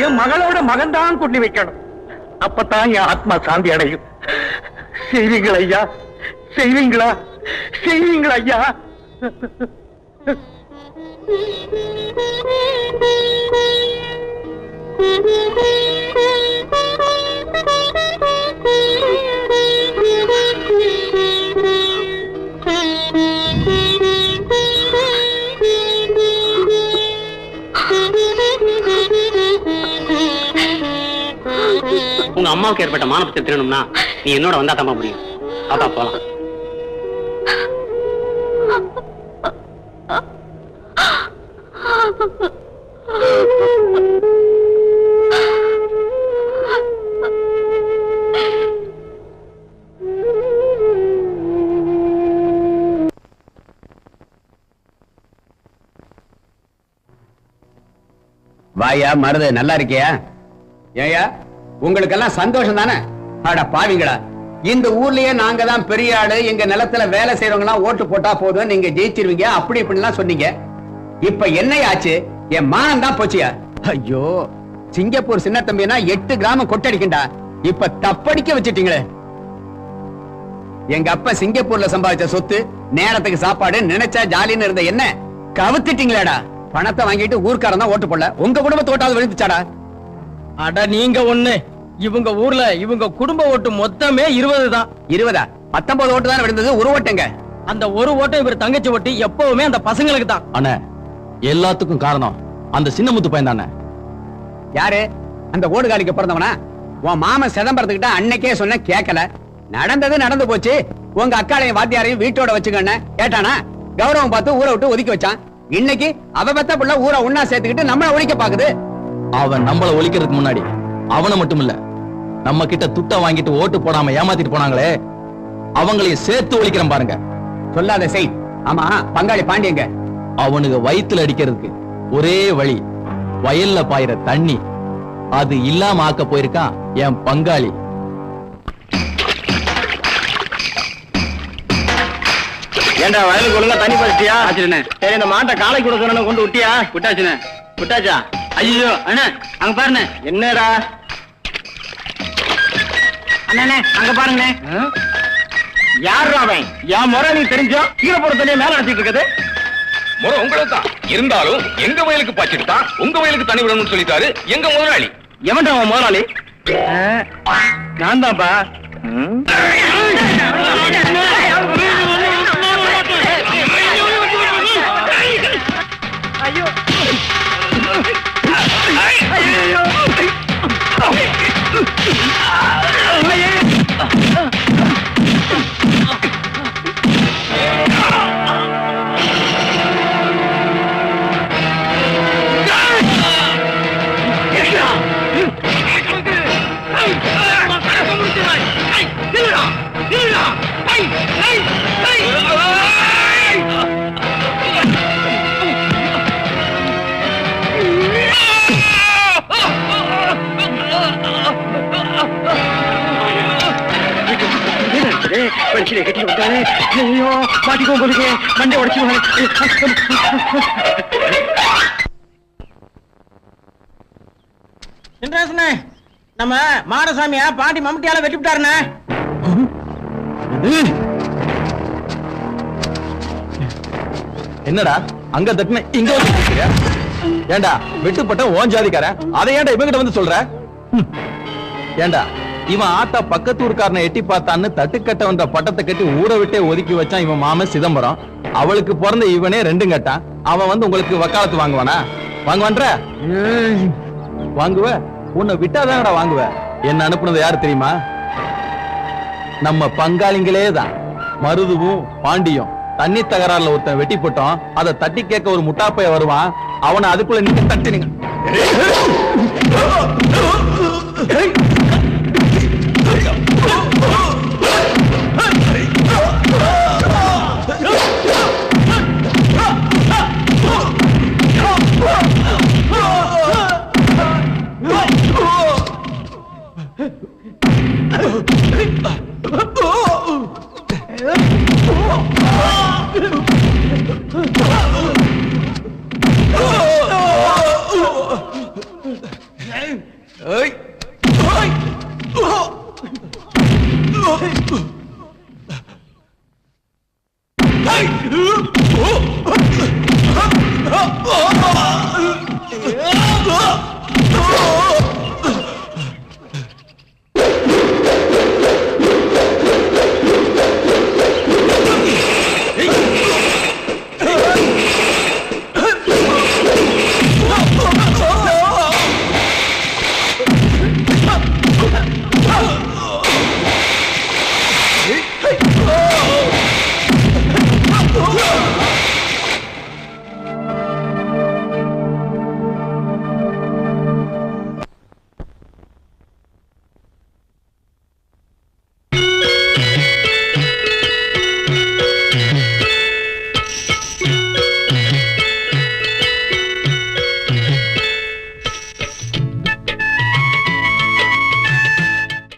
என் மகளோட மகன் தான் கொண்டு வைக்கணும் அப்பதான் என் ஆத்மா சாந்தி அடையும். செய்வீங்களா ஐயா? செய்வீங்களா? செய்வீங்களா ஐயா? உங்க அம்மாவுக்கு ஏற்பட்ட மானத்தை திருணும்னா நீ என்னோட வந்தா தம்ப முடியும். அப்பா போலாம். வாயா மருது நல்லா இருக்கியா? ஏயா உங்களுக்கெல்லாம் சந்தோஷம் தானே? அட பாவிங்களா இந்த ஊர்லயே நாங்க தான் பெரிய ஆளு எங்க நிலத்துல வேலை செய்யறவங்க எல்லாம் ஓட்டு போட்டா போதும் நீங்க ஜெயிச்சிருவீங்க அப்படி இப்படிலாம் சொன்னீங்க. இப்ப என்னையாச்சு என் மானம் தான் போச்சியா? ஐயோ சிங்கப்பூர் சின்ன தம்பினா எட்டு கிராமம் கொட்டடிக்கண்டா இப்ப தப்படிக்க வச்சிட்டீங்களே. எங்க அப்பா சிங்கப்பூர்ல சம்பாதிச்ச சொத்து நேரத்துக்கு சாப்பாடு நினைச்சா ஜாலின்னு இருந்த என்ன? கவுத்துட்டீங்களேடா. பணத்தை வாங்கிட்டு ஊர்க்காரன் தான் ஓட்டு போடல. உங்க குடும்பத்தை ஓட்டாவது விழுந்துச்சாடா அட நீங்க ஒண்ணு. இவங்க ஊர்ல இவங்க குடும்ப ஓட்டு மொத்தமே இருபது தான் இருபதா? பத்தொன்பது ஓட்டு தான் விழுந்தது ஒரு ஓட்டுங்க. அந்த ஒரு ஓட்டம் இவர் தங்கச்சி ஓட்டு எப்பவுமே அந்த பசங்களுக்கு தான். அண்ணே எல்லாத்துக்கும் காரணம் அந்த சின்னமுத்து பையன் தானே. யாரு? அந்த ஓடுகாலிக்கு பிறந்தவனா? உன் மாமன் சிதம்பரத்துக்கிட்ட அன்னைக்கே சொன்ன கேட்கல நடந்தது நடந்து போச்சு. உங்க அக்காளையும் வாத்தியாரையும் வீட்டோட வச்சுக்கண்ண கேட்டானா? கௌரவம் பார்த்து ஊரை விட்டு ஒதுக்கி வச்சான். இன்னைக்கு அவ பெத்த புள்ள ஊரை ஒன்னா சேர்த்துக்கிட்டு நம்மள ஒழிக்க பாக்குது. அவன் நம்மள ஒழிக்கிறதுக்கு முன்னாடி அவனை மட்டும் இல்ல நம்ம கிட்ட துட்ட வாங்கிட்டு ஓட்டு போடாம ஏமாத்திட்டு போனாங்களே அவங்களையும் சேர்த்து ஒழிக்கிறேன் பாருங்க. சொல்லாத செய். ஆமா பங்காளி பாண்டியங்க. அவனுக்கு வயித்துல அடிக்கிறதுக்கு ஒரே வழி வயல்ல பாயிற தண்ணி. அது இல்லாம ஆக்க போயிருக்கான் என் பங்காளி. ஏண்டா வயலுக்கு ஒழுங்கா தண்ணி பறிச்சியா ஆச்சுண்ணே சரி இந்த மாட்டை காலை கூட சொன்ன கொண்டு விட்டியா? விட்டாச்சுண்ணே. விட்டாச்சா? ஐயோ அண்ணே அங்க பாருண்ணே. என்னடா? அண்ணே அங்க பாருங்க யார் அவன்? என் முறை நீ தெரிஞ்சோ? கீழே போற தண்ணியை மேல அடிச்சிட்டு இருக்குது. முறை உங்களுக்கு தான். இருந்தாலும் எங்க வயலுக்கு பாய்ச்சிட்டு தான் உங்க வயலுக்கு தண்ணி விடணும்னு சொல்லிட்டாரு எங்க முதலாளி? எவன்டா அவன் முதலாளி? நான் தான்ப்பா வழிச்சிலே கட்டி விட்டானே ஐயோ மாட்டிக்கோ போலுக்கு மண்டை உடச்சிருவாங்க சின்ராசனே நம்ம மாடசாமியா பாண்டி மம்முட்டியால வெட்டி விட்டாருண்ணே என்னடா அங்க தட்டுன இங்க வந்து? ஏண்டா வெட்டுப்பட்ட ஓன் ஜாதிக்காரன் அதை ஏன்டா இவங்கிட்ட வந்து சொல்ற. ஏண்டா இவன் ஆத்தா பக்கத்து ஊர்க்காரனை எட்டி பார்த்தான்னு தட்டுக்கட்ட வந்த பட்டத்தை கட்டி ஊரை விட்டே ஒதுக்கி வச்சான் இவன் மாமன் சிதம்பரம். அவளுக்கு பிறந்த இவனே ரெண்டும் கட்டான் அவன் வந்து உங்களுக்கு வக்காலத்து வாங்குவானா? வாங்குவான்ற? வாங்குவ? உன்னை விட்டாதானடா வாங்குவ? என்ன அனுப்புனது யாரு தெரியுமா? நம்ம பங்காளிங்களே தான். மருதுவும் பாண்டியும். தண்ணி தகராறுல ஒருத்தன் வெட்டி போட்டோம் அதை தட்டி கேட்க ஒரு முட்டாப்பைய வருவான். அவனை அதுக்குள்ள நீங்க தட்டுனீங்க. Oh!